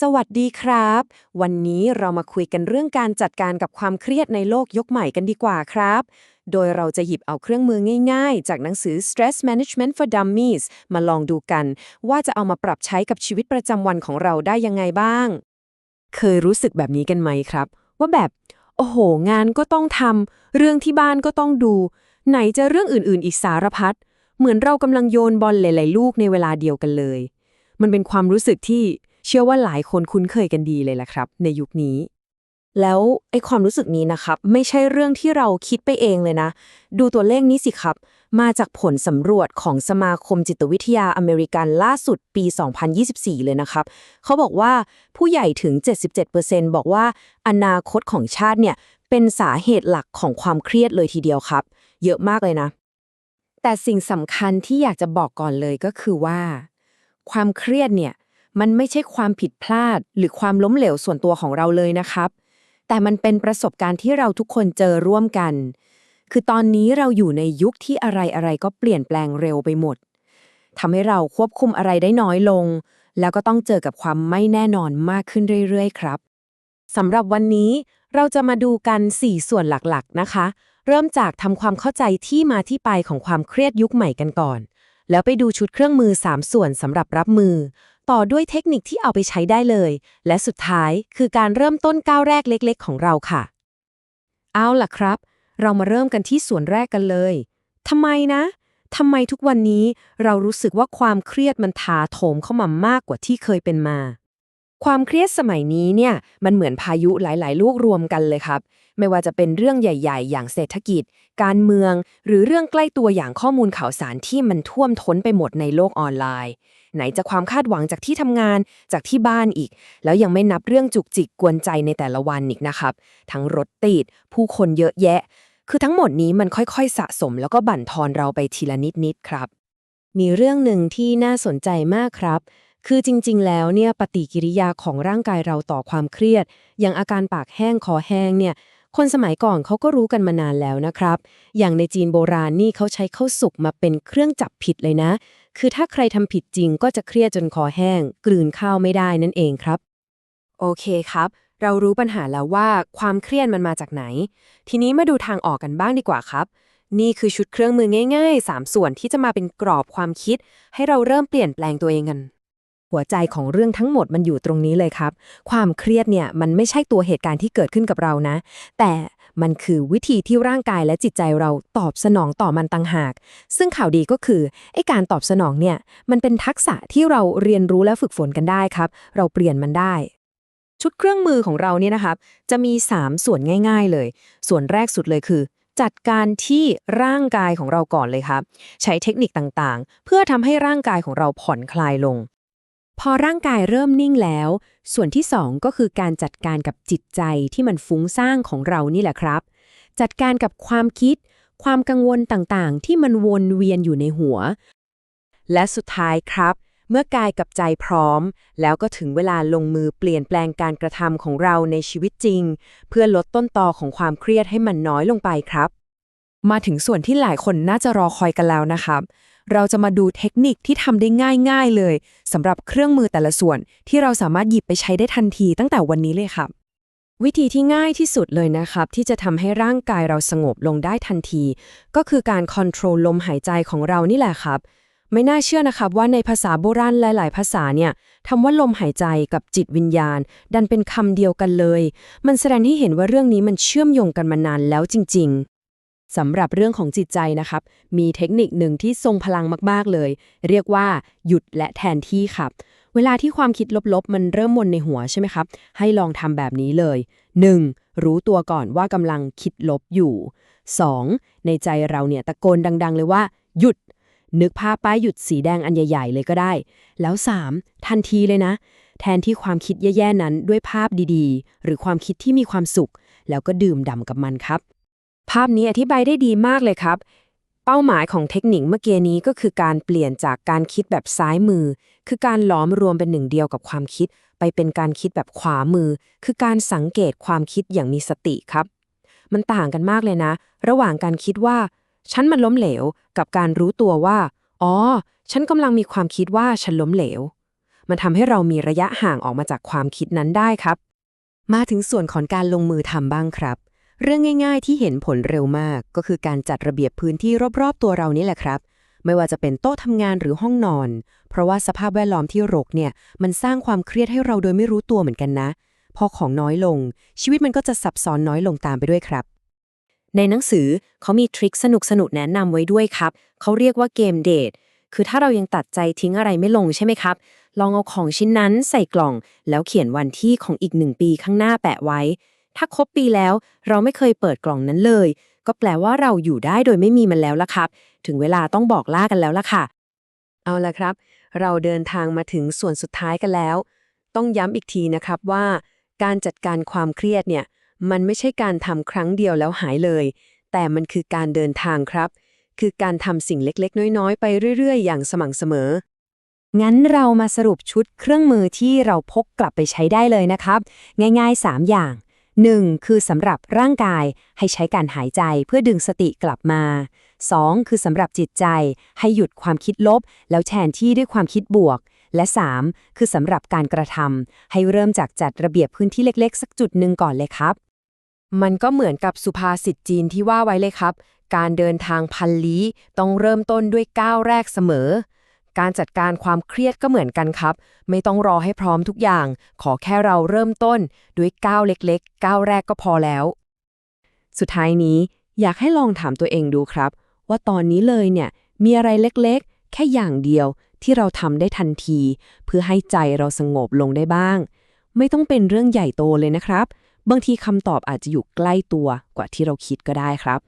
สวัสดีครับ วันนี้เรามาคุยกันเรื่องการจัดการกับความเครียดในโลกยกใหม่กันดีกว่าครับ โดยเราจะหยิบเอาเครื่องมือง่ายๆ จากหนังสือ Stress Management for Dummies มาลองดูกัน ว่าจะเอามาปรับใช้กับชีวิตประจำวันของเราได้ยังไงบ้าง เคยรู้สึกแบบนี้กันไหมครับ ว่าแบบ โอ้โห งานก็ต้องทำเรื่องที่บ้านก็ต้องดู ไหนจะเรื่องอื่นๆ อีกสารพัดเหมือนเรากำลังโยนบอลหลายๆลูกในเวลาเดียวกันเลย มันเป็นความรู้สึกที่ เชื่อว่าหลายคนคุ้นเคยกันดีเลยแหละครับ ในยุคนี้ แล้วไอความรู้สึกนี้นะครับ ไม่ใช่เรื่องที่เราคิดไปเองเลยนะ ดูตัวเลขนี้สิครับ มาจากผลสำรวจของสมาคมจิตวิทยาอเมริกันล่าสุดปี 2024 เลยนะครับ เขาบอกว่าผู้ใหญ่ถึง 77%บอกว่าอนาคตของชาติเนี่ยเป็นสาเหตุหลักของความเครียดเลยทีเดียวครับ เยอะมากเลยนะ แต่สิ่งสำคัญที่อยากจะบอกก่อนเลยก็คือว่า ความเครียดเนี่ย มันไม่ใช่ความผิดพลาด หรือความล้มเหลวส่วนตัวของเราเลยนะครับ แต่มันเป็นประสบการณ์ที่เราทุกคนเจอร่วมกัน คือตอนนี้เราอยู่ในยุคที่อะไรอะไรก็เปลี่ยนแปลงเร็วไปหมดทำให้เราควบคุมอะไรได้น้อยลง แล้วก็ต้องเจอกับความไม่แน่นอนมากขึ้นเรื่อยๆ ครับสำหรับวันนี้เราจะมาดูกัน 4 ส่วนหลักๆ นะคะ เริ่มจากทำความเข้าใจที่มาที่ไปของความเครียดยุคใหม่กันก่อน แล้วไปดูชุดเครื่องมือ 3 ส่วนสำหรับรับมือ ต่อด้วยเทคนิคที่เอาไปใช้ได้เลย และสุดท้ายคือการเริ่มต้นก้าวแรกเล็ก ๆ ของเราค่ะ เอาล่ะครับ เรามาเริ่มกันที่ส่วนแรกกันเลยทำไมนะทำไมทุกวันนี้เรารู้สึกว่าความเครียดมันถาโถมเข้ามามากกว่าที่เคยเป็นมา ความเครียดสมัยนี้เนี่ยมันเหมือนพายุหลาย ๆ ลูกรวมกันเลยครับ ไม่ว่าจะเป็นเรื่องใหญ่ ๆ อย่างเศรษฐกิจ การเมือง หรือเรื่องใกล้ตัวอย่างข้อมูลข่าวสารที่มันท่วมท้นไปหมดในโลกออนไลน์ ไหนจะความคาดหวังจากที่ทำงานจากที่บ้านอีก แล้วยังไม่นับเรื่องจุกจิกกวนใจในแต่ละวันอีกนะครับ ทั้งรถติด ผู้คนเยอะแยะ คือทั้งหมดนี้มันค่อยๆ สะสม แล้วก็บั่นทอนเราไปทีละนิดๆครับ มีเรื่องหนึ่งที่น่าสนใจมากครับ คือจริงๆ แล้วเนี่ยปฏิกิริยาของร่างกายเราต่อความเครียด อย่างอาการปากแห้งคอแห้งเนี่ยคนสมัยก่อนเขาก็รู้กันมานานแล้วนะครับ อย่างในจีนโบราณนี่เขาใช้ข้าวสุกมาเป็นเครื่องจับผิดเลยนะ คือถ้าใครทำผิดจริงก็จะเครียดจนคอแห้ง กลืนข้าวไม่ได้นั่นเองครับ โอเคครับ เรารู้ปัญหาแล้วว่าความเครียดมันมาจากไหน ทีนี้มาดูทางออกกันบ้างดีกว่าครับ นี่คือชุดเครื่องมือง่าย ๆ 3 ส่วนที่จะมาเป็นกรอบความคิด ให้เราเริ่มเปลี่ยนแปลงตัวเองกัน หัวใจของเรื่องทั้งหมดมันอยู่ตรงนี้เลยครับ ความเครียดเนี่ยมันไม่ใช่ตัวเหตุการณ์ที่เกิดขึ้นกับเรานะ แต่มันคือวิธีที่ร่างกายและจิตใจเราตอบสนองต่อมันต่างหาก ซึ่งข่าวดีก็คือไอ้การตอบสนองเนี่ยมันเป็นทักษะที่เราเรียนรู้และฝึกฝนกันได้ครับ เราเปลี่ยนมันได้ ชุดเครื่องมือของเราเนี่ยนะครับ จะมี 3 ส่วนง่าย ๆ เลย ส่วนแรกสุดเลยคือ จัดการที่ร่างกายของเราก่อนเลยครับ ใช้เทคนิคต่างๆ เพื่อทำให้ร่างกายของเราผ่อนคลายลง พอร่างกายเริ่มนิ่งแล้ว ส่วนที่ 2 ก็คือการจัดการกับจิตใจที่มันฟุ้งซ่านของเรานี่แหละครับ จัดการกับความคิด ความกังวลต่างๆ ที่มันวนเวียนอยู่ในหัว และสุดท้ายครับ เมื่อกายกับใจพร้อม แล้วก็ถึงเวลาลงมือเปลี่ยนแปลงการกระทำของเราในชีวิตจริง เพื่อลดต้นตอของความเครียดให้มันน้อยลงไปครับ มาถึงส่วนที่หลายคนน่าจะรอคอยกันแล้วนะครับ เราจะมาดูเทคนิคที่ทำได้ง่าย ๆ เลยสำหรับเครื่องมือแต่ละส่วนที่เราสามารถหยิบไปใช้ได้ทันทีตั้งแต่วันนี้เลยครับ วิธีที่ง่ายที่สุดเลยนะครับ ที่จะทำให้ร่างกายเราสงบลงได้ทันที ก็คือการค o n t r o l ลมหายใจของเรานี่แหละครับ ไม่น่าเชื่อนะครับว่าในภาษาโบราณหลาย ๆ ภาษาเนี่ยคำว่าลมหายใจกับจิตวิญญาณ ดันเป็นคำเดียวกันเลย มันแสดงให้เห็นว่าเรื่องนี้มันเชื่อมโยงกันมานานแล้วจริงๆ สำหรับเรื่องของจิตใจนะครับ มีเทคนิคหนึ่งที่ทรงพลังมาก ๆ เลย เรียกว่าหยุดและแทนที่ครับ เวลาที่ความคิดลบๆ มันเริ่มวนในหัวใช่ไหมครับ ให้ลองทำแบบนี้เลย 1. รู้ตัวก่อนว่ากำลังคิดลบอยู่ 2. ในใจเราเนี่ยตะโกนดัง ๆ เลยว่า หยุด นึกภาพป้ายหยุดสีแดงอันใหญ่ ๆ เลยก็ได้ แล้ว 3. ทันทีเลยนะ แทนที่ความคิดแย่ๆนั้นด้วยภาพดีๆ หรือความคิดที่มีความสุข แล้วก็ดื่มด่ำกับมันครับ ภาพนี้อธิบายได้ดีมากเลยครับ เป้าหมายของเทคนิคเมื่อกี้นี้ก็คือการเปลี่ยนจากการคิดแบบซ้ายมือ คือการหลอมรวมเป็นหนึ่งเดียวกับความคิด ไปเป็นการคิดแบบขวามือ คือการสังเกตความคิดอย่างมีสติครับ มันต่างกันมากเลยนะ ระหว่างการคิดว่า ฉันมันล้มเหลว กับการรู้ตัวว่า อ๋อ ฉันกำลังมีความคิดว่าฉันล้มเหลว มันทำให้เรามีระยะห่างออกมาจากความคิดนั้นได้ครับ มาถึงส่วนของการลงมือทำบ้างครับ เรื่องง่ายๆที่เห็นผลเร็วมากก็คือการจัดระเบียบพื้นที่รอบๆ ตัวเรานี่แหละครับ ไม่ว่าจะเป็นโต๊ะทำงานหรือห้องนอน เพราะว่าสภาพแวดล้อมที่รกเนี่ยมันสร้างความเครียดให้เราโดยไม่รู้ตัวเหมือนกันนะ พอของน้อยลง ชีวิตมันก็จะซับซ้อนน้อยลงตามไปด้วยครับ ในหนังสือเขามีทริคสนุกๆแนะนำไว้ด้วยครับเขาเรียกว่าเกมเดทคือถ้าเรายังตัดใจทิ้งอะไรไม่ลงใช่ไหมครับ ลองเอาของชิ้นนั้นใส่กล่อง แล้วเขียนวันที่ของอีกหนึ่งปีข้างหน้าแปะไว้ ถ้าครบปีแล้ว เราไม่เคยเปิดกล่องนั้นเลย ก็แปลว่าเราอยู่ได้โดยไม่มีมันแล้วละครับ ถึงเวลาต้องบอกลากันแล้วละค่ะ เอาละครับ เราเดินทางมาถึงส่วนสุดท้ายกันแล้ว ต้องย้ำอีกทีนะครับว่า การจัดการความเครียดเนี่ย มันไม่ใช่การทำครั้งเดียวแล้วหายเลย แต่มันคือการเดินทางครับ คือการทำสิ่งเล็กๆ น้อยๆ ไปเรื่อย ๆ อย่างสม่ำเสมองั้นเรามาสรุปชุดเครื่องมือที่เราพกกลับไปใช้ได้เลยนะครับ ง่ายๆ 3 อย่าง 1. คือสำหรับร่างกายให้ใช้การหายใจเพื่อดึงสติกลับมา 2. คือสำหรับจิตใจให้หยุดความคิดลบ แล้วแทนที่ด้วยความคิดบวก และ 3. คือสำหรับการกระทำให้เริ่มจากจัดระเบียบพื้นที่เล็กๆ สักจุดหนึ่งก่อนเลยครับ มันก็เหมือนกับสุภาษิตจีนที่ว่าไว้เลยครับ การเดินทางพันลี้ต้องเริ่มต้นด้วยก้าวแรกเสมอ การจัดการความเครียดก็เหมือนกันครับ ไม่ต้องรอให้พร้อมทุกอย่าง ขอแค่เราเริ่มต้น ด้วยก้าวเล็กๆก้าวแรกก็พอแล้ว สุดท้ายนี้อยากให้ลองถามตัวเองดูครับ ว่าตอนนี้เลยเนี่ยมีอะไรเล็กๆ แค่อย่างเดียวที่เราทำได้ทันที เพื่อให้ใจเราสงบลงได้บ้าง ไม่ต้องเป็นเรื่องใหญ่โตเลยนะครับ บางทีคำตอบอาจจะอยู่ใกล้ตัวกว่าที่เราคิดก็ได้ครับ